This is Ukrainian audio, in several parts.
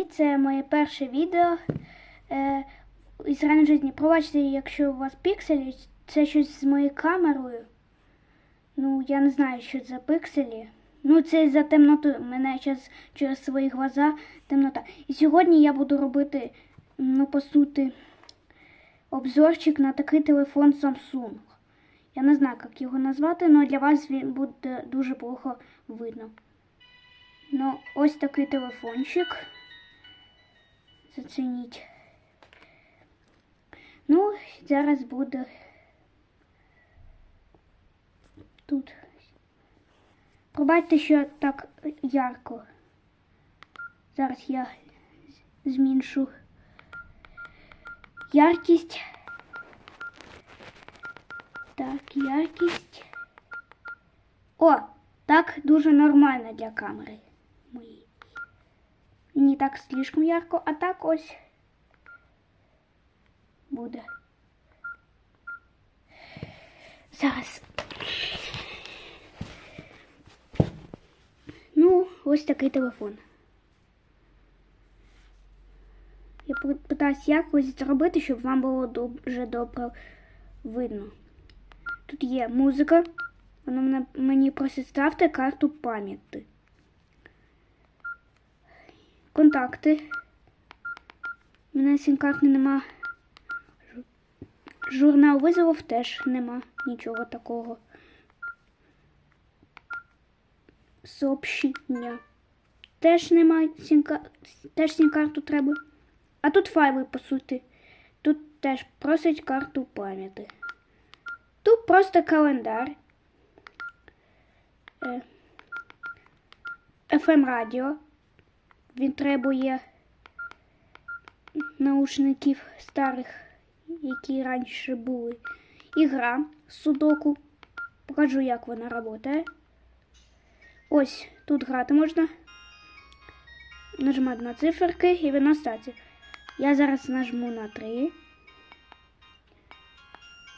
І це моє перше відео е, із ранньої житті. Пробачте, якщо у вас пікселі, це щось з моєю камерою. Ну, я не знаю, що це за пикселі. Ну, це за темноту. У мене зараз через свої глаза темнота. І сьогодні я буду робити, ну, по суті, обзорчик на такий телефон Samsung. Я не знаю, як його назвати, але для вас він буде дуже плохо видно. Ну, ось такий телефончик. Зацініть. Ну, зараз буде тут. Пробачте, що так ярко. Зараз я зменшу яркість. Так, яркість. О, так дуже нормально для камери моєї. Не так слишком ярко, а так ось буде. Зараз. Ну, ось такий телефон. Я питаюсь якось зробити, щоб вам було дуже добре видно. Тут є музика. Вона мені просить ставте карту пам'яті. Контакти. У мене сім-карти нема. Журнал визовів теж нема нічого такого. Сообщення. Теж нема сімка... теж сім-карту треба. А тут файли, по суті. Тут теж просить карту пам'яті. Тут просто календар. Е, FM радіо. Він требує наушників старих, які раніше були. Ігра судоку. Покажу, як вона працює. Ось тут грати можна. Нажимати на циферки і вона статі. Я зараз нажму на 3.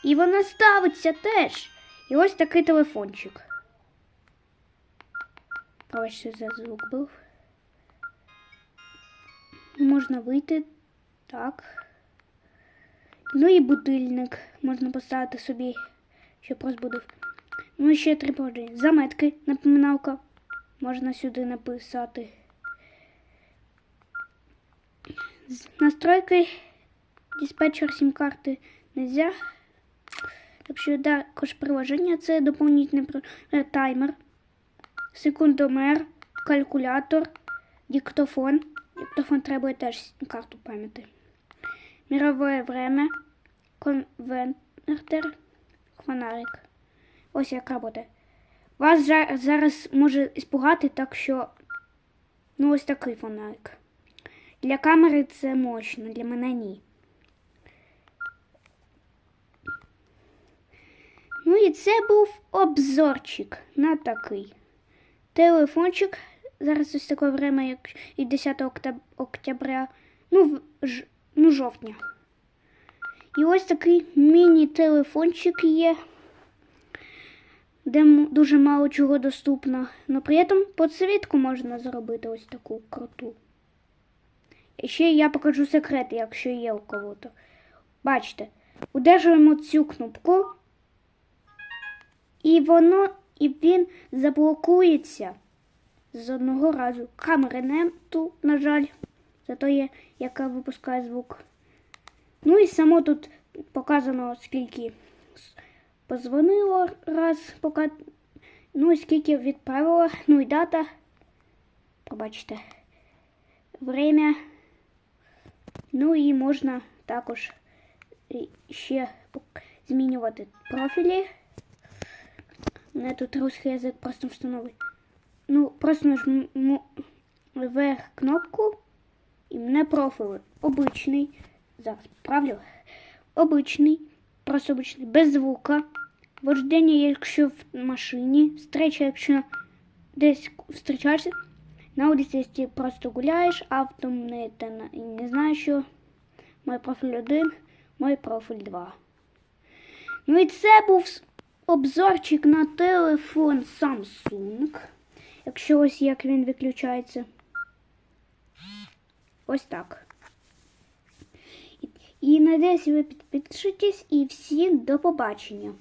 І вона ставиться теж. І ось такий телефончик. Пробачте, за звук був. Можна вийти. Так. Ну і будильник. Можна поставити собі, щоб розбудив. Ну і ще три положення. Заметки, напоминалка. Можна сюди написати. Настройки диспетчер сім-карти нельзя. Так що також приложення це доповнительний е, таймер, секундомер, калькулятор, диктофон. Диктофон требує теж карту пам'яті. Мировое время, конвертер, фонарик. Ось як працює. Вас зараз може іспугати, так що ну ось такий фонарик. Для камери це мощно, для мене ні. Ну і це був обзорчик на такий. Телефончик. Зараз ось таке время, як і 10 октября, ну, ж, ну, жовтня. І ось такий міні-телефончик є, де дуже мало чого доступно. Но при этом подсвітку можна зробити ось таку круту. І ще я покажу секрет, якщо є у кого-то. Бачите, удержуємо цю кнопку, і воно, і він заблокується з одного разу. Камери нету, на жаль, зато є, яка випускає звук. Ну і само тут показано, скільки позвонило раз, поки, ну і скільки відправила, ну і дата. Побачите. Время. Ну і можна також ще змінювати профілі. Мене тут русский язик просто встановить. Ну, просто нажму вверх кнопку і мене профіль. Обичний. Зараз правлю. Обичний. Просто обичний. Без звука. Вождення, якщо в машині. Встреча, якщо десь зустрічаєшся. На вулиці, якщо просто гуляєш, автом не, не знаю, що. Мой профіль 1, мой профіль 2. Ну і це був обзорчик на телефон Samsung. Якщо ось як він виключається. Ось так. І, і надіюсь, ви підпишетесь і всім до побачення.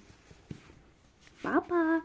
Па-па!